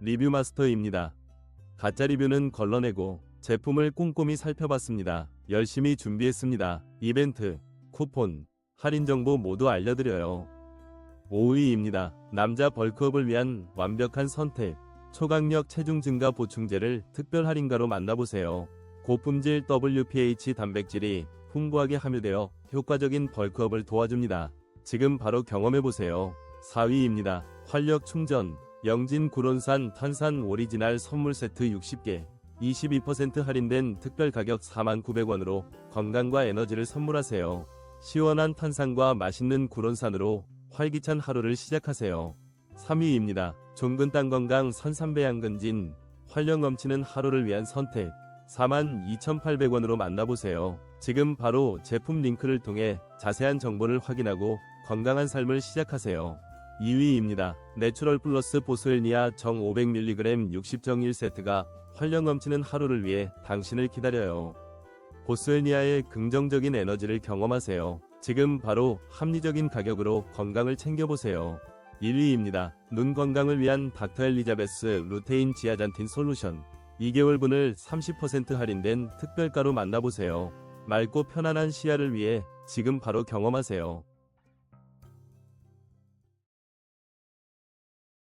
리뷰 마스터입니다. 가짜 리뷰는 걸러내고 제품을 꼼꼼히 살펴봤습니다. 열심히 준비했습니다. 이벤트, 쿠폰, 할인 정보 모두 알려드려요. 5위입니다. 남자 벌크업을 위한 완벽한 선택. 초강력 체중 증가 보충제를 특별 할인가로 만나보세요. 고품질 WPH 단백질이 풍부하게 함유되어 효과적인 벌크업을 도와줍니다. 지금 바로 경험해보세요. 4위입니다. 활력 충전. 영진 구론산 탄산 오리지널 선물 세트 60개. 22% 할인된 특별 가격 49,000원으로 건강과 에너지를 선물하세요. 시원한 탄산과 맛있는 구론산으로 활기찬 하루를 시작하세요. 3위입니다. 종근 땅 건강 선삼배양근진 활력 넘치는 하루를 위한 선택 42,800원으로 만나보세요. 지금 바로 제품 링크를 통해 자세한 정보를 확인하고 건강한 삶을 시작하세요. 2위입니다. 내추럴 플러스 보스웰니아 정 500mg 60정 1세트가 활력 넘치는 하루를 위해 당신을 기다려요. 보스웰니아의 긍정적인 에너지를 경험하세요. 지금 바로 합리적인 가격으로 건강을 챙겨보세요. 1위입니다. 눈 건강을 위한 닥터 엘리자베스 루테인 지아잔틴 솔루션 2개월분을 30% 할인된 특별가로 만나보세요. 맑고 편안한 시야를 위해 지금 바로 경험하세요.